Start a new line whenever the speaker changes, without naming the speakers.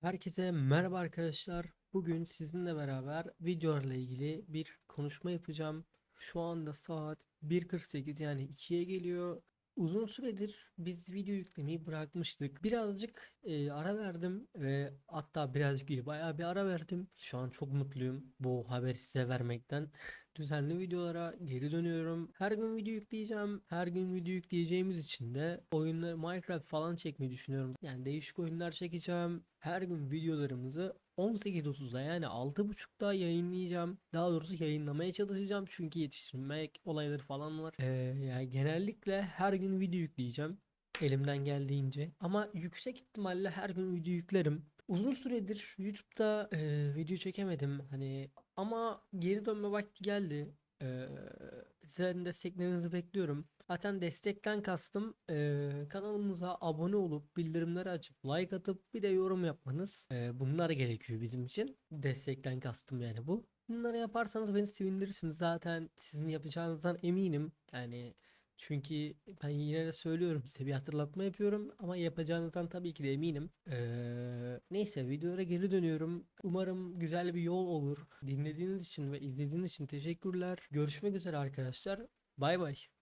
Herkese merhaba arkadaşlar. Bugün sizinle beraber videolarla ilgili bir konuşma yapacağım. Şu anda saat 1.48 yani 2'ye geliyor. Uzun süredir biz video yüklemeyi bırakmıştık. Birazcık e, ara verdim ve hatta birazcık değil bayağı bir ara verdim. Şu an çok mutluyum bu haberi size vermekten. Düzenli videolara geri dönüyorum. Her gün video yükleyeceğim. Her gün video yükleyeceğimiz için de oyunları Minecraft falan çekmeyi düşünüyorum. Yani değişik oyunlar çekeceğim. Her gün videolarımızı 18.30'da yani 6.30'da yayınlayacağım. Daha doğrusu yayınlamaya çalışacağım çünkü yetiştirmek olayları falan var. Ee, yani genellikle her gün video yükleyeceğim. Elimden geldiğince. Ama yüksek ihtimalle her gün video yüklerim. Uzun süredir YouTube'da e, video çekemedim. Hani ama geri dönme vakti geldi. Ee, sizlerin desteklerinizi bekliyorum. Zaten destekten kastım eee, kanalımıza abone olup bildirimleri açıp like atıp bir de yorum yapmanız. Eee, bunlar gerekiyor bizim için. Destekten kastım yani bu. Bunları yaparsanız beni sevindirirsiniz. Zaten sizin yapacağınızdan eminim. Yani çünkü ben yine de söylüyorum size bir hatırlatma yapıyorum ama yapacağınızdan tabii ki de eminim. Eee, neyse videolara geri dönüyorum. Umarım güzel bir yol olur. Dinlediğiniz için ve izlediğiniz için teşekkürler. Görüşmek üzere arkadaşlar. Bay bay.